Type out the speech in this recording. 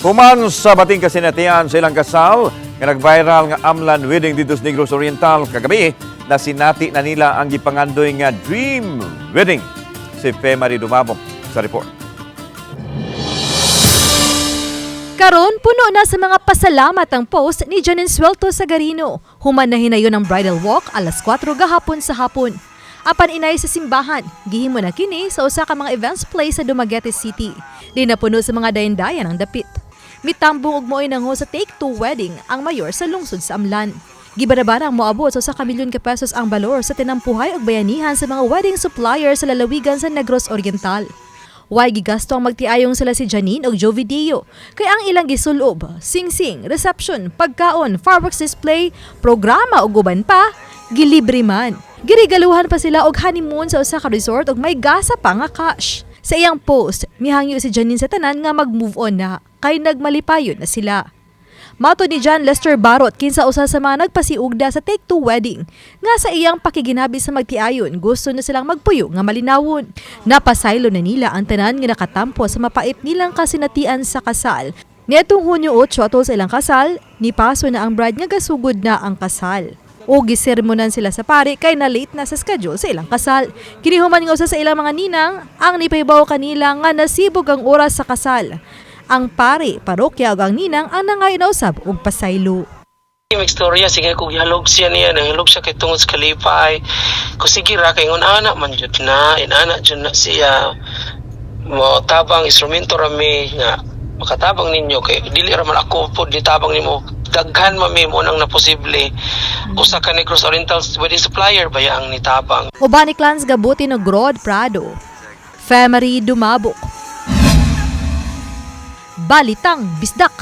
Human sa bating kasinatian sa ilang kasal, nga nag-viral nga amlan wedding dito sa Negros Oriental kagabi, na sinati na nila ang gipangandoy nga dream wedding. Si Fe Marie Dumabong sa report. Karon, puno na sa mga pasalamat ang post ni Janine Suelto Sagarino. Human na hinayon ang bridal walk alas 4 gahapon sa hapon. Apan inay sa simbahan, gihimo na kini sa usa ka mga events place sa Dumaguete City. Di na puno sa mga dayan-dayan ang dapit. Mitambong og moy nang ho sa Take Two Wedding ang mayor sa lungsod sa Amlan. Gibarabarang moabot sa usa ka milyon ka pesos ang balor sa tinampuhay ug bayanihan sa mga wedding supplier sa lalawigan sa Negros Oriental. Way gigasto ang magtiayong sila si Janine ug Jovi Dio. Kay ang ilang gisulob, sing-sing, reception, pagkaon, fireworks display, programa ug uban pa, gilibre man. Girigaluhan pa sila og honeymoon sa usa ka resort ug may gasa pa nga cash. Sa iyang post, mihangyo si Janine sa tanan nga mag-move on na kay nagmalipayon na sila. Mato ni John Lester Barot kinsa usa sa mga nagpasiugda sa Take Two Wedding nga sa iyang pakiginabi sa magtiayon gusto na silang magpuyo nga malinawon. Napasaylo na nila ang tanan nga nakatampo sa mapait nilang kasinatian sa kasal. Niatong Hunyo 8 atol sa ilang kasal, ni paso na ang bride nga gasugod na ang kasal. O gisermonan sila sa pari kay na late na sa schedule sa ilang kasal. Kinihuman nga usa sa ilang mga ninang ang nipahibaw kanila nga nasibog ang oras sa kasal. Ang pari, parokya ug ang ninang ang nangay na usab og pasaylo. Yung istorya, sige kung halog siya niya, nahilog siya kay tungod sa kalipay. Kung sige ra, kay anak man jud na, inana jud na siya. Mo tabang instrumento rami nga makatabang ninyo kay dili ra man ako pod ni tabang nimo daghan mami mo nang na posible usa ka ni Cross Oriental wedding supplier baya ang nitabang Ubani clans gabuti no Grod Prado. Family Dumabok. Balitang Bisdak.